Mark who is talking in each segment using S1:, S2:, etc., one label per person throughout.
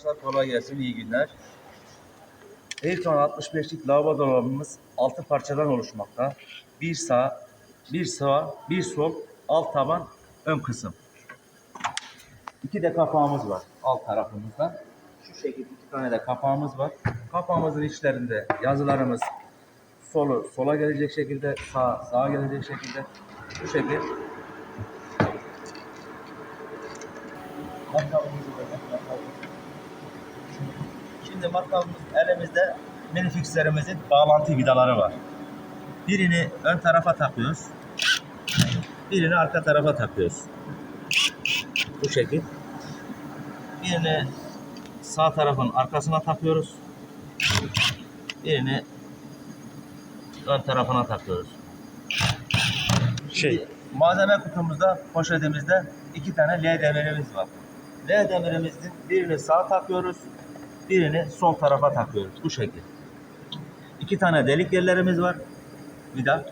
S1: Arkadaşlar kolay gelsin, iyi günler. Hilton 65'lik lavabo dolabımız 6 parçadan oluşmakta. Bir sağ, bir sağ, bir sol, alt taban, ön kısım. İki de kapağımız var alt tarafımızda. Şu şekilde iki tane de kapağımız var. Kapağımızın içlerinde yazılarımız solu sola gelecek şekilde, sağ sağa gelecek şekilde. Bu şekilde. Matkabımızı da Şimdi matkabımız elimizde minifixlerimizin bağlantı vidaları var. Birini ön tarafa takıyoruz. Birini arka tarafa takıyoruz. Bu şekil. Birini sağ tarafın arkasına takıyoruz. Birini ön tarafına takıyoruz.
S2: Şey,
S1: Malzeme kutumuzda, poşetimizde iki tane L demirimiz var. L demirimizin birini sağa takıyoruz, birini sol tarafa takıyoruz. Bu şekil. İki tane delik yerlerimiz var. Vida.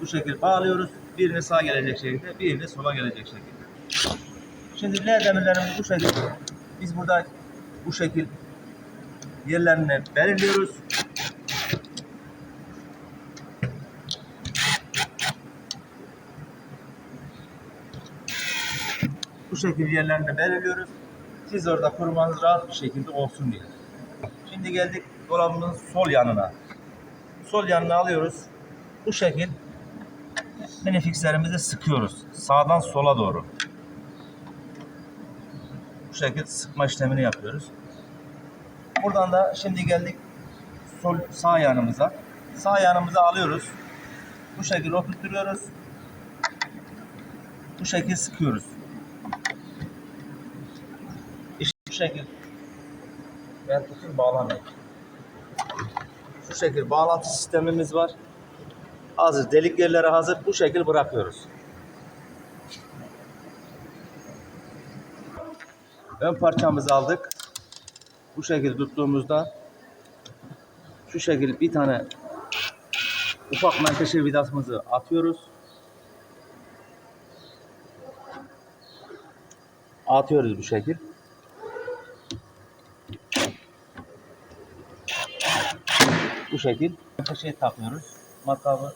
S1: Bu şekil bağlıyoruz. Birini sağa gelecek şekilde, birini sola gelecek şekilde. Şimdi L demirlerimiz bu şekil. Biz burada bu şekil yerlerini belirliyoruz. Bu şekil yerlerini belirliyoruz. Siz orada kurmanız rahat bir şekilde olsun diye. Şimdi geldik dolabımızın sol yanına. Sol yanına alıyoruz. Bu şekil minifixlerimizi sıkıyoruz. Sağdan sola doğru. Bu şekil sıkma işlemini yapıyoruz. Buradan da şimdi geldik sol sağ yanımıza. Sağ yanımıza alıyoruz. Bu şekil oturtuyoruz. Bu şekil sıkıyoruz. İşte bu şekil. Tutayım bağlamayayım. Şu şekil bağlantı sistemimiz var. Hazır. Delik yerleri hazır. Bu şekil bırakıyoruz. Ön parçamızı aldık. Bu şekil tuttuğumuzda şu şekil bir tane ufak menteşe vidasımızı atıyoruz. Atıyoruz bu şekil. Bu şekil şey takıyoruz. Matkabı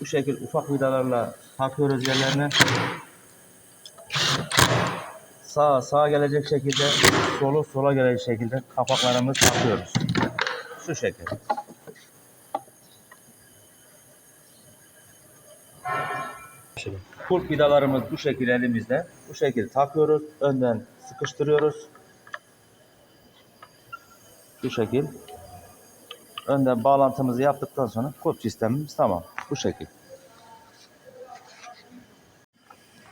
S1: bu şekil ufak vidalarla takıyoruz yerlerine. Sağa sağa gelecek şekilde, solu sola gelecek şekilde kapaklarımızı takıyoruz. Şu şekil. Kulp vidalarımız bu şekil elimizde. Bu şekil takıyoruz. Önden sıkıştırıyoruz. Bu şekil. Önden bağlantımızı yaptıktan sonra kulp sistemimiz tamam. Bu şekil.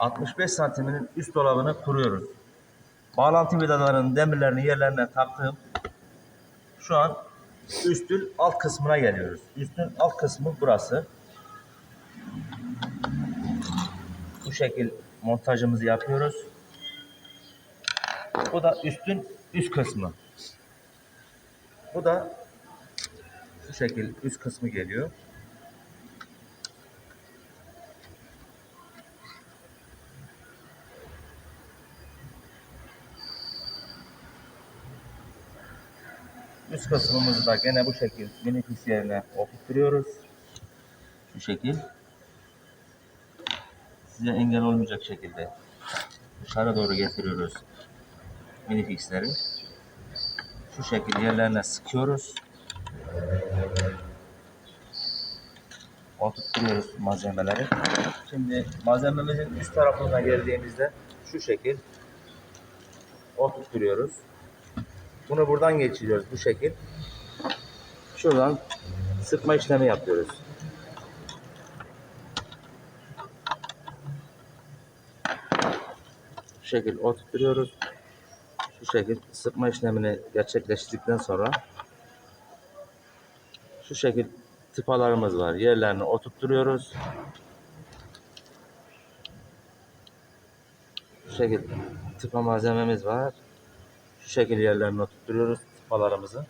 S1: 65 santiminin üst dolabını kuruyoruz. Bağlantı vidalarının demirlerini yerlerine taktığım şu an üstün alt kısmına geliyoruz. Üstün alt kısmı burası. Bu şekil montajımızı yapıyoruz. Bu da üstün üst kısmı. Bu da şu şekil üst kısmı geliyor. Üst kısmımızı da gene bu şekil minifix yerine oturtuyoruz. Şu şekil. Size engel olmayacak şekilde dışarı doğru getiriyoruz minifixleri. Şu şekil yerlerine sıkıyoruz. Oturtuyoruz malzemeleri. Şimdi malzememizin üst tarafına geldiğimizde şu şekil oturtuyoruz. Bunu buradan geçiriyoruz bu şekil. Şuradan sıkma işlemi yapıyoruz. Şu şekil oturtuyoruz. Şu şekil sıkma işlemini gerçekleştirdikten sonra şu şekil tıpalarımız var. Yerlerini oturtturuyoruz. Şu şekil tıpa malzememiz var. Şu şekil yerlerini oturtturuyoruz tıpalarımızı.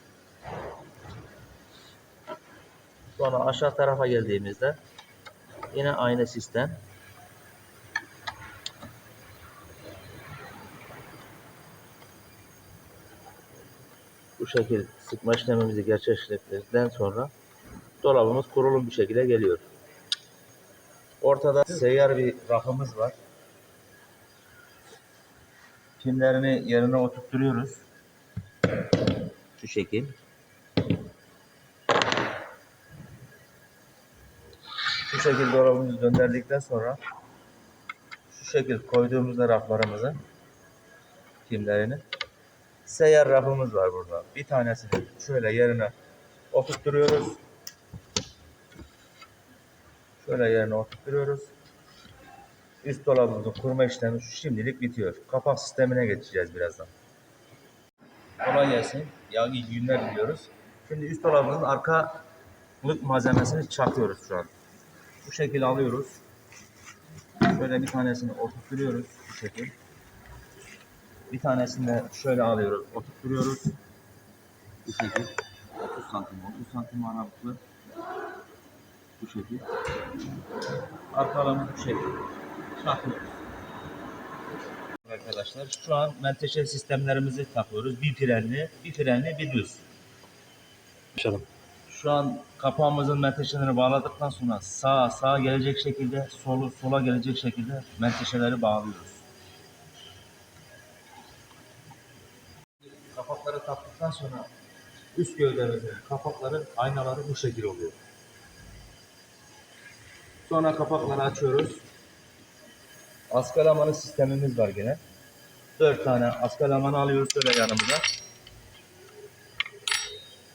S1: Sonra aşağı tarafa geldiğimizde yine aynı sistem. Bu şekil sıkma işlemimizi gerçekleştirdikten sonra dolabımız kurulum bir şekilde geliyor. Ortada seyyar bir rafımız var. Kimlerini yerine oturtturuyoruz. Şu şekil. Şu şekilde dolabımızı döndürdükten sonra şu şekil koyduğumuzda raflarımızı kimlerini seyyar rafımız var burada. Bir tanesini şöyle yerine oturtturuyoruz. Şöyle yerine oturtturuyoruz. Üst dolabımızın kurma işlemi şimdilik bitiyor. Kapak sistemine geçeceğiz birazdan. Kolay gelsin. Ya günler diliyoruz. Şimdi üst dolabımızın arkalık malzemesini çakıyoruz şu an. Bu şekilde alıyoruz. Şöyle bir tanesini oturtturuyoruz bu şekil. Bir tanesini de şöyle alıyoruz, oturtturuyoruz. Bu şekil. 30 santim, 30 santim aralıklı. Bu şekil. Arka alanı bu şekil. Takıyoruz. Arkadaşlar şu an menteşe sistemlerimizi takıyoruz. Bir frenli, bir frenli, bir düz.
S2: Başlayalım.
S1: Şu an kapağımızın menteşelerini bağladıktan sonra sağa sağa gelecek şekilde, solu sola gelecek şekilde menteşeleri bağlıyoruz. Kapakları taktıktan sonra üst gövdemizin kapakları, aynaları bu şekil oluyor. Sonra kapakları açıyoruz. Askalamanı sistemimiz var gene. Dört tane askalamanı alıyoruz şöyle yanımıza.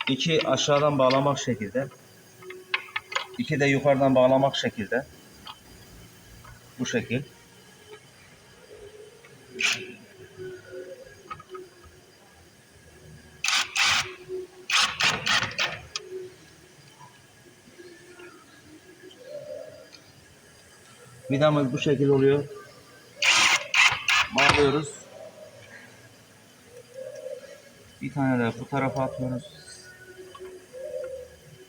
S1: İki aşağıdan bağlamak şekilde. iki de yukarıdan bağlamak şekilde. Bu şekil. Vidamız bu şekil oluyor. Bağlıyoruz. Bir tane de bu tarafa atıyoruz.